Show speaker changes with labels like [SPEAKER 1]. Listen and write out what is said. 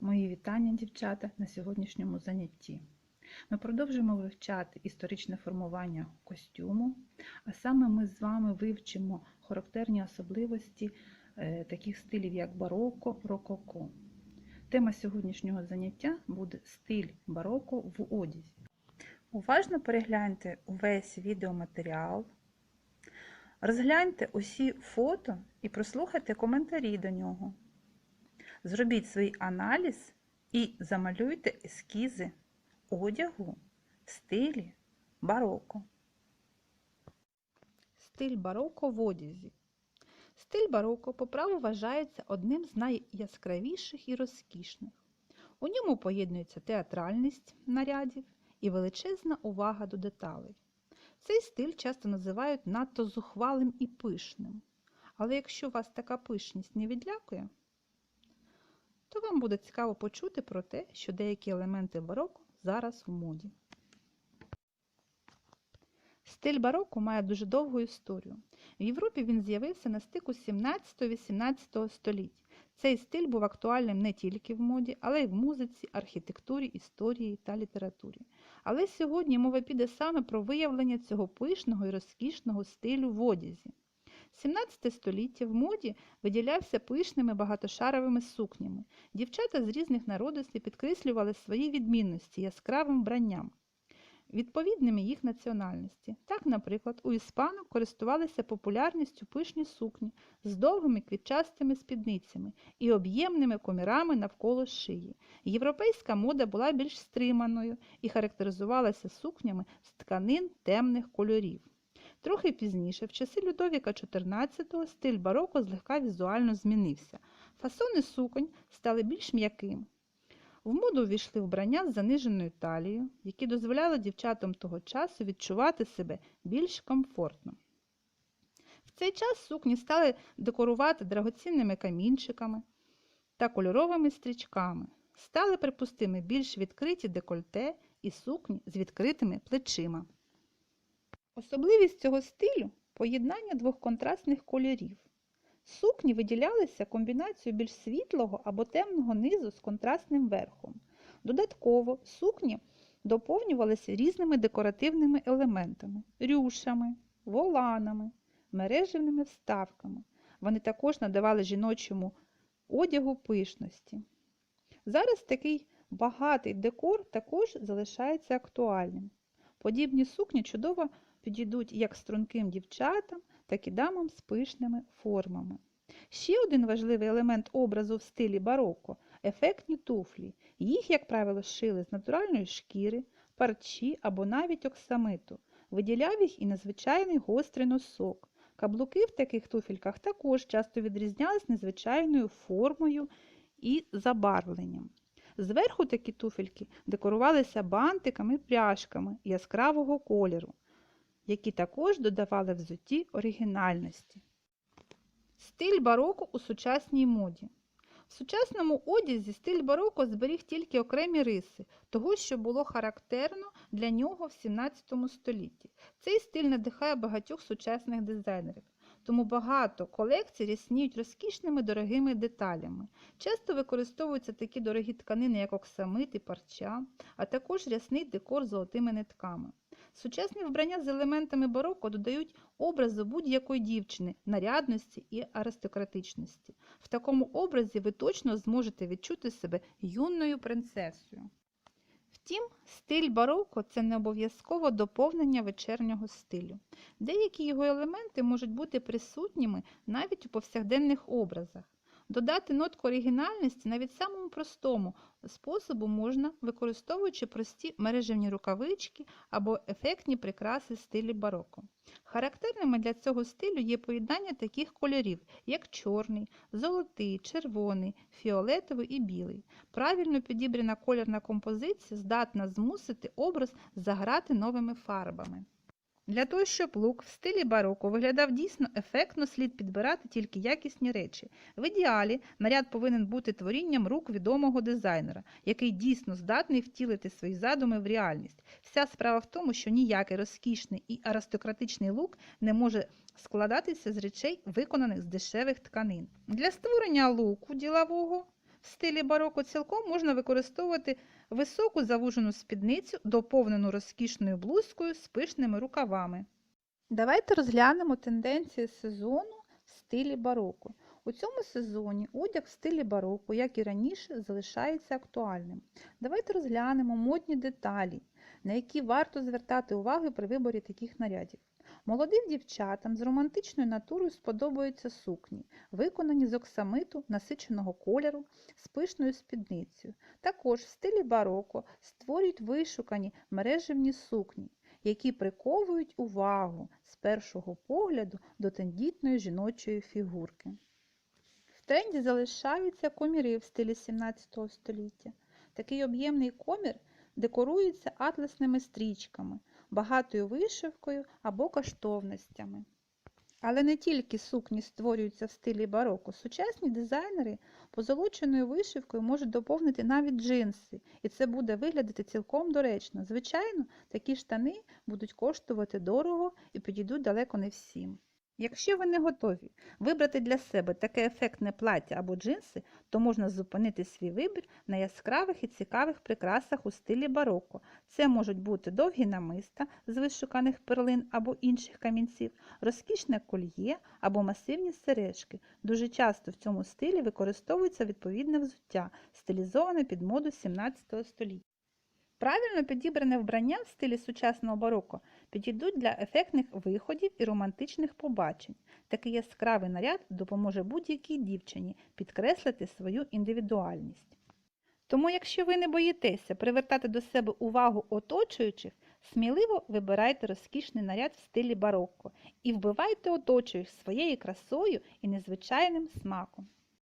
[SPEAKER 1] Мої вітання, дівчата, на сьогоднішньому занятті. Ми продовжуємо вивчати історичне формування костюму, а саме ми з вами вивчимо характерні особливості е, таких стилів, як бароко, рококо. Тема сьогоднішнього заняття буде стиль бароко в одязі. Уважно перегляньте увесь відеоматеріал, розгляньте усі фото і прослухайте коментарі до нього. Зробіть свій аналіз і замалюйте ескізи одягу в стилі бароко. Стиль бароко в одязі. Стиль бароко по праву вважається одним з найяскравіших і розкішних. У ньому поєднується театральність нарядів і величезна увага до деталей. Цей стиль часто називають надто зухвалим і пишним. Але якщо вас така пишність не відлякує, то вам буде цікаво почути про те, що деякі елементи бароко зараз в моді. Стиль бароко має дуже довгу історію. В Європі він з'явився на стику 17-18 століть. Цей стиль був актуальним не тільки в моді, але й в музиці, архітектурі, історії та літературі. Але сьогодні мова піде саме про виявлення цього пишного і розкішного стилю в одязі. 17 століття в моді виділявся пишними багатошаровими сукнями. Дівчата з різних народностей підкреслювали свої відмінності яскравим вбранням, відповідними їх національності. Так, наприклад, у іспанок користувалися популярністю пишні сукні з довгими квітчастими спідницями і об'ємними комірами навколо шиї. Європейська мода була більш стриманою і характеризувалася сукнями з тканин темних кольорів. Трохи пізніше, в часи Людовіка XIV, стиль бароко злегка візуально змінився. Фасони суконь стали більш м'якими. В моду увійшли вбрання з заниженою талією, які дозволяли дівчатам того часу відчувати себе більш комфортно. В цей час сукні стали декорувати драгоцінними камінчиками та кольоровими стрічками. Стали припустими більш відкриті декольте і сукні з відкритими плечима. Особливість цього стилю поєднання двох контрастних кольорів. Сукні виділялися комбінацією більш світлого або темного низу з контрастним верхом. Додатково сукні доповнювалися різними декоративними елементами рюшами, воланами, мережевними вставками. Вони також надавали жіночому одягу пишності. Зараз такий багатий декор також залишається актуальним. Подібні сукні чудово підійдуть як струнким дівчатам, так і дамам з пишними формами. Ще один важливий елемент образу в стилі бароко ефектні туфлі. Їх, як правило, шили з натуральної шкіри, парчі або навіть оксамиту. Виділяв їх і незвичайний гострий носок. Каблуки в таких туфельках також часто відрізнялись незвичайною формою і забарвленням. Зверху такі туфельки декорувалися бантиками і пряжками яскравого кольору які також додавали взутті оригінальності. Стиль бароко у сучасній моді. В сучасному одязі стиль бароко зберіг тільки окремі риси, того, що було характерно для нього в 17 столітті. Цей стиль надихає багатьох сучасних дизайнерів. Тому багато колекцій рясніють розкішними дорогими деталями. Часто використовуються такі дорогі тканини, як оксамит і парча, а також рясний декор золотими нитками. Сучасні вбрання з елементами бароко додають образу будь-якої дівчини, нарядності і аристократичності. В такому образі ви точно зможете відчути себе юною принцесою. Втім, стиль бароко це не обов'язково доповнення вечірнього стилю. Деякі його елементи можуть бути присутніми навіть у повсякденних образах. Додати нотку оригінальності навіть самому простому способу можна, використовуючи прості мережевні рукавички або ефектні прикраси стилі бароко. Характерними для цього стилю є поєднання таких кольорів, як чорний, золотий, червоний, фіолетовий і білий. Правильно підібрана кольорна композиція здатна змусити образ заграти новими фарбами. Для того, щоб лук в стилі бароко виглядав дійсно ефектно, слід підбирати тільки якісні речі. В ідеалі наряд повинен бути творінням рук відомого дизайнера, який дійсно здатний втілити свої задуми в реальність. Вся справа в тому, що ніякий розкішний і аристократичний лук не може складатися з речей, виконаних з дешевих тканин. Для створення луку ділового в стилі бароко цілком можна використовувати високу завужену спідницю, доповнену розкішною блузкою з пишними рукавами. Давайте розглянемо тенденції сезону в стилі бароко. У цьому сезоні одяг в стилі бароко, як і раніше, залишається актуальним. Давайте розглянемо модні деталі, на які варто звертати увагу при виборі таких нарядів. Молодим дівчатам з романтичною натурою сподобаються сукні, виконані з оксамиту насиченого кольору з пишною спідницею. Також в стилі бароко створюють вишукані мережевні сукні, які приковують увагу з першого погляду до тендітної жіночої фігурки. В тренді залишаються коміри в стилі 17 століття. Такий об'ємний комір декорується атласними стрічками, багатою вишивкою або коштовностями. Але не тільки сукні створюються в стилі бароко. Сучасні дизайнери позолоченою вишивкою можуть доповнити навіть джинси, і це буде виглядати цілком доречно. Звичайно, такі штани будуть коштувати дорого і підійдуть далеко не всім. Якщо ви не готові вибрати для себе таке ефектне плаття або джинси, то можна зупинити свій вибір на яскравих і цікавих прикрасах у стилі бароко. Це можуть бути довгі намиста з вишуканих перлин або інших камінців, розкішне кольє або масивні сережки. Дуже часто в цьому стилі використовується відповідне взуття, стилізоване під моду 17 століття. Правильно підібране вбрання в стилі сучасного бароко підійдуть для ефектних виходів і романтичних побачень. Такий яскравий наряд допоможе будь-якій дівчині підкреслити свою індивідуальність. Тому, якщо ви не боїтеся привертати до себе увагу оточуючих, сміливо вибирайте розкішний наряд в стилі бароко і вбивайте оточуючих своєю красою і незвичайним смаком.